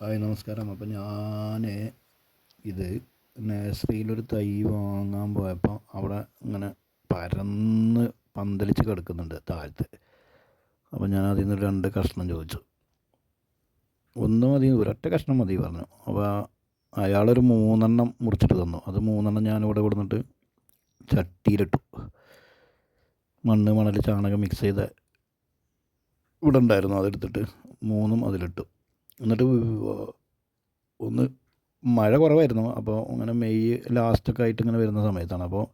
Hi നമസ്കാരം. അപ്പം ഞാൻ ഇത് നഴ്സറിയിലൊരു തൈ വാങ്ങാൻ പോയപ്പോൾ അവിടെ ഇങ്ങനെ പരന്ന് പന്തലിച്ച് കിടക്കുന്നുണ്ട് താഴത്ത്. അപ്പം ഞാൻ അതിൽ നിന്ന് രണ്ട് കഷ്ണം ചോദിച്ചു. ഒന്ന് മതി ഒരൊറ്റ കഷ്ണം മതി പറഞ്ഞു. അപ്പോൾ അയാളൊരു മൂന്നെണ്ണം മുറിച്ചിട്ട് തന്നു. അത് മൂന്നെണ്ണം ഞാനിവിടെ കൊടുത്തിട്ട് ചട്ടിയിലിട്ടു. മണ്ണ് മണൽ ചാണകം മിക്സ് ചെയ്ത ഇവിടെ ഉണ്ടായിരുന്നു അതെടുത്തിട്ട്. മൂന്നും അതിലിട്ടു. എന്നിട്ട് ഒന്ന് മഴ കുറവായിരുന്നു. അപ്പോൾ അങ്ങനെ മെയ് ലാസ്റ്റൊക്കെ ആയിട്ട് ഇങ്ങനെ വരുന്ന സമയത്താണ്. അപ്പോൾ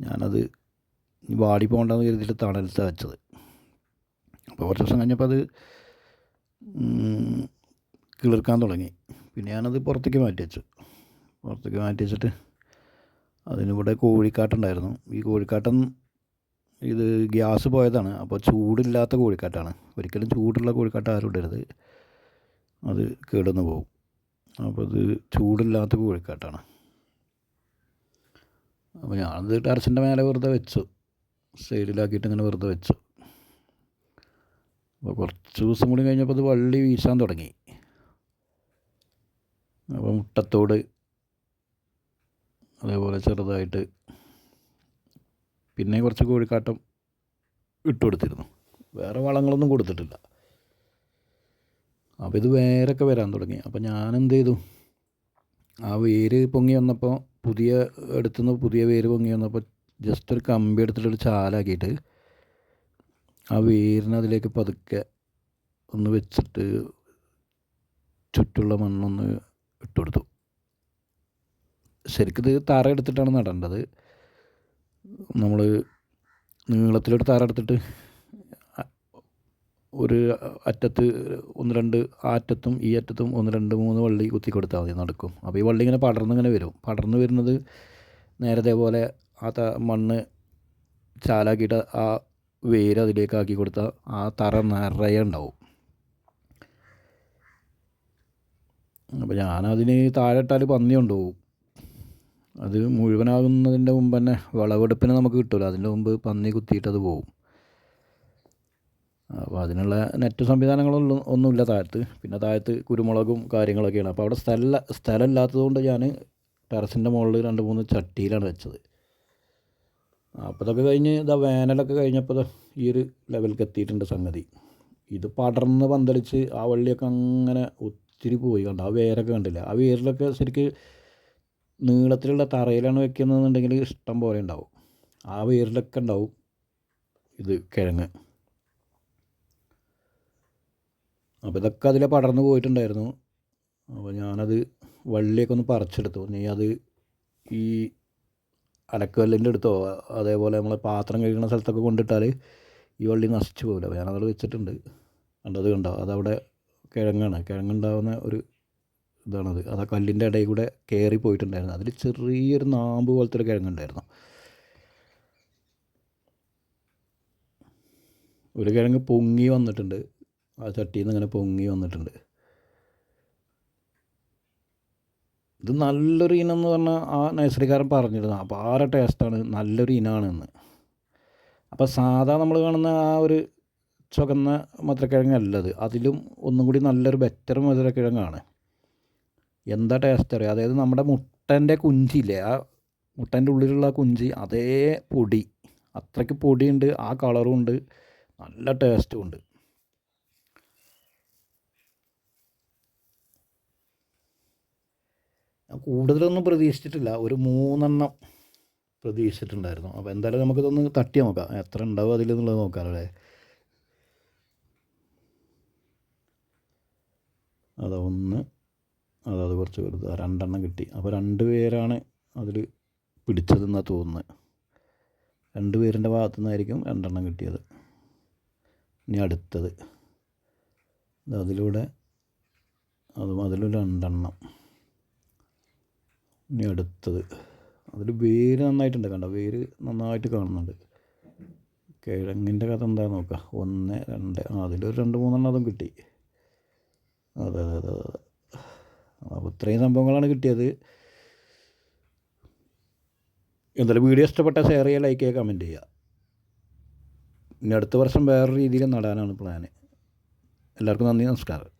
ഞാനത് വാടി പോകണ്ടെന്ന് കരുതിയിട്ട് തണലത്ത് വെച്ചത്. അപ്പോൾ കുറച്ച് ദിവസം കഴിഞ്ഞപ്പോൾ അത് കിളിർക്കാൻ തുടങ്ങി. പിന്നെ ഞാനത് പുറത്തേക്ക് മാറ്റി വെച്ചു. പുറത്തേക്ക് മാറ്റി വെച്ചിട്ട് അതിനിവിടെ കോഴിക്കാട്ടുണ്ടായിരുന്നു ഈ കോഴിക്കാട്ടൻ ഇത് ഗ്യാസ് പോയതാണ്. അപ്പോൾ ചൂടില്ലാത്ത കോഴിക്കാട്ടാണ്. ഒരിക്കലും ചൂടുള്ള കോഴിക്കാട്ട് ആരും ഇടരുത്. അത് കേടുവന്ന് പോകും. അപ്പോൾ ഇത് ചൂടില്ലാത്ത കോഴിക്കാട്ടാണ്. അപ്പോൾ ഞാനത് ടെറസിന്റെ മേലെ വെറുതെ വെച്ചു. സൈഡിലാക്കിയിട്ട് ഇങ്ങനെ വെറുതെ വെച്ചു. അപ്പോൾ കുറച്ച് ദിവസം കൂടി കഴിഞ്ഞപ്പോൾ അത് വള്ളി വീശാൻ തുടങ്ങി. അപ്പോൾ മുട്ടത്തോട് അതേപോലെ ചെറുതായിട്ട് പിന്നെ കുറച്ച് കോഴിക്കാട്ടം ഇട്ട് കൊടുത്തിരുന്നു വേറെ വളങ്ങളൊന്നും കൊടുത്തിട്ടില്ല. അപ്പോൾ ഇത് വേരൊക്കെ വരാൻ തുടങ്ങി. അപ്പോൾ ഞാൻ എന്ത് ചെയ്തു ആ വേര് പൊങ്ങി വന്നപ്പോൾ പുതിയ എടുത്തുനിന്ന് പുതിയ വേര് പൊങ്ങി വന്നപ്പോൾ ജസ്റ്റ് ഒരു കമ്പി എടുത്തിട്ടൊരു ചാലാക്കിയിട്ട് ആ വേരിനെ അതിലേക്ക് പതുക്കെ ഒന്ന് വെച്ചിട്ട് ചുറ്റുള്ള മണ്ണൊന്ന് ഇട്ട് കൊടുത്തു. ശരിക്കും ഇത് തറ എടുത്തിട്ടാണ് നടേണ്ടത്. നമ്മൾ നീളത്തിലൊരു തറ എടുത്തിട്ട് ഒരു അറ്റത്ത് ഒന്ന് രണ്ട് ആ അറ്റത്തും ഈ അറ്റത്തും ഒന്ന് രണ്ട് മൂന്ന് വള്ളി കുത്തി കൊടുത്താൽ മതി നടക്കും. അപ്പോൾ ഈ വള്ളി ഇങ്ങനെ പടർന്ന് ഇങ്ങനെ വരും. പടർന്ന് വരുന്നത് നേരത്തെ പോലെ ആ ത മണ്ണ് ചാലാക്കിയിട്ട് ആ വേര് അതിലേക്ക് ആക്കി കൊടുത്താൽ ആ തറ നിറയെ ഉണ്ടാവും. അപ്പോൾ ഞാനതിന് താഴെ ഇട്ടാൽ പന്നി കൊണ്ടുപോകും. അത് മുഴുവനാകുന്നതിന്റെ മുമ്പ് തന്നെ വിളവെടുപ്പിന് നമുക്ക് കിട്ടുമല്ലോ അതിന്റെ മുമ്പ് പന്നി കുത്തിയിട്ടത് പോകും അപ്പോൾ അതിനുള്ള നെറ്റ് സംവിധാനങ്ങളൊന്നും ഒന്നുമില്ല താഴത്ത്. പിന്നെ താഴത്ത് കുരുമുളകും കാര്യങ്ങളൊക്കെയാണ്. അപ്പോൾ അവിടെ സ്ഥല സ്ഥലം കൊണ്ട് ഞാൻ ടെറസിന്റെ മുകളിൽ രണ്ട് മൂന്ന് ചട്ടിയിലാണ് വെച്ചത്. അപ്പോൾ ഇതൊക്കെ കഴിഞ്ഞ് ഇതാ വേനലൊക്കെ കഴിഞ്ഞപ്പോൾ ഈ ഒരു ലെവലിലേക്ക് എത്തിയിട്ടുണ്ട് സംഗതി. ഇത് പടർന്ന് പന്തളിച്ച് ആ വള്ളിയൊക്കെ അങ്ങനെ ഒത്തിരി പോയി കണ്ടോ. ആ വേരൊക്കെ കണ്ടില്ല? ആ വേരിലൊക്കെ ശരിക്കും നീളത്തിലുള്ള തറയിലാണ് വെക്കുന്നതെന്നുണ്ടെങ്കിൽ ഇഷ്ടം പോലെ ഉണ്ടാവും. ആ വേരിലൊക്കെ ഉണ്ടാവും ഇത് കിഴങ്ങ്. അപ്പോൾ ഇതൊക്കെ അതിലെ പടർന്നു പോയിട്ടുണ്ടായിരുന്നു. അപ്പോൾ ഞാനത് വള്ളിയൊക്കെ ഒന്ന് പറിച്ചെടുത്തു. നീ അത് ഈ അലക്കല്ലിന്റെ അടുത്തോ അതേപോലെ നമ്മളെ പാത്രം കഴുകുന്ന സ്ഥലത്തൊക്കെ കൊണ്ടിട്ടാൽ ഈ വള്ളി നശിച്ചു പോകില്ല അപ്പോൾ ഞാനതവിടെ വെച്ചിട്ടുണ്ട്. കണ്ടത് കണ്ടോ? അതവിടെ കിഴങ്ങാണ്. കിഴങ്ങുണ്ടാവുന്ന ഒരു ഇതാണത്. അത് ആ കല്ലിന്റെ ഇടയിൽ കൂടെ കയറി പോയിട്ടുണ്ടായിരുന്നു. അതിൽ ചെറിയൊരു നാമ്പ് പോലത്തെ ഒരു കിഴങ്ങുണ്ടായിരുന്നു. ഒരു കിഴങ്ങ് പൊങ്ങി വന്നിട്ടുണ്ട്. ആ ചട്ടിയിൽ നിന്ന് ഇങ്ങനെ പൊങ്ങി വന്നിട്ടുണ്ട്. ഇത് നല്ലൊരു ഇനം എന്ന് പറഞ്ഞാൽ ആ നഴ്സറിക്കാരൻ പറഞ്ഞിരുന്നു. അപ്പോൾ ആര ടേസ്റ്റാണ്. നല്ലൊരു ഇനമാണെന്ന് അപ്പോൾ സാധാ നമ്മൾ കാണുന്ന ആ ഒരു ചുവന്ന മധുരക്കിഴങ്ങല്ലത്. അതിലും ഒന്നും കൂടി നല്ലൊരു ബെറ്റർ മധുരക്കിഴങ്ങാണ്. എന്താ ടേസ്റ്റ് അറിയാം? അതായത് നമ്മുടെ മുട്ടന്റെ കുഞ്ചില്ലേ ആ മുട്ടന്റെ ഉള്ളിലുള്ള ആ കുഞ്ചി അതേ പൊടി. അത്രയ്ക്ക് പൊടിയുണ്ട് ആ കളറും ഉണ്ട്. നല്ല ടേസ്റ്റും ഉണ്ട്. കൂടുതലൊന്നും പ്രതീക്ഷിച്ചിട്ടില്ല. ഒരു മൂന്നെണ്ണം പ്രതീക്ഷിച്ചിട്ടുണ്ടായിരുന്നു. അപ്പോൾ എന്തായാലും നമുക്കിതൊന്ന് തട്ടി നോക്കാം. എത്ര ഉണ്ടാവും അതിലെന്നുള്ളത് നോക്കാമല്ലേ അതാ ഒന്ന്. അതാ അത് കുറച്ച് വലുത്. രണ്ടെണ്ണം കിട്ടി. അപ്പോൾ രണ്ട് പേരാണ് അതിൽ പിടിച്ചതെന്നാണ് തോന്നുന്നത് രണ്ട് പേരിന്റെ ഭാഗത്തു നിന്നായിരിക്കും രണ്ടെണ്ണം കിട്ടിയത്. ഇനി അടുത്തത്. അതിലൂടെ അതും അതിലും രണ്ടെണ്ണം. ഇനി അടുത്തത്. അതിൽ വേര് നന്നായിട്ടുണ്ട് കണ്ടോ? വേര് നന്നായിട്ട് കാണുന്നുണ്ട്. കിഴങ്ങിന്റെ കഥ എന്താ നോക്കുക ഒന്ന് രണ്ട്. ആ അതിലൊരു രണ്ട് മൂന്നെണ്ണം അതും കിട്ടി. അതെ അതെ അതെ അതെ അപ്പോൾ ഇത്രയും സംഭവങ്ങളാണ് കിട്ടിയത്. എന്തായാലും വീഡിയോ ഇഷ്ടപ്പെട്ടാൽ ഷെയർ ചെയ്യുക ലൈക്ക് ചെയ്യുക കമന്റ് ചെയ്യുക. ഇനി അടുത്ത വർഷം വേറെ രീതിയിൽ നടാനാണ് പ്ലാന് എല്ലാവർക്കും നന്ദി നമസ്കാരം.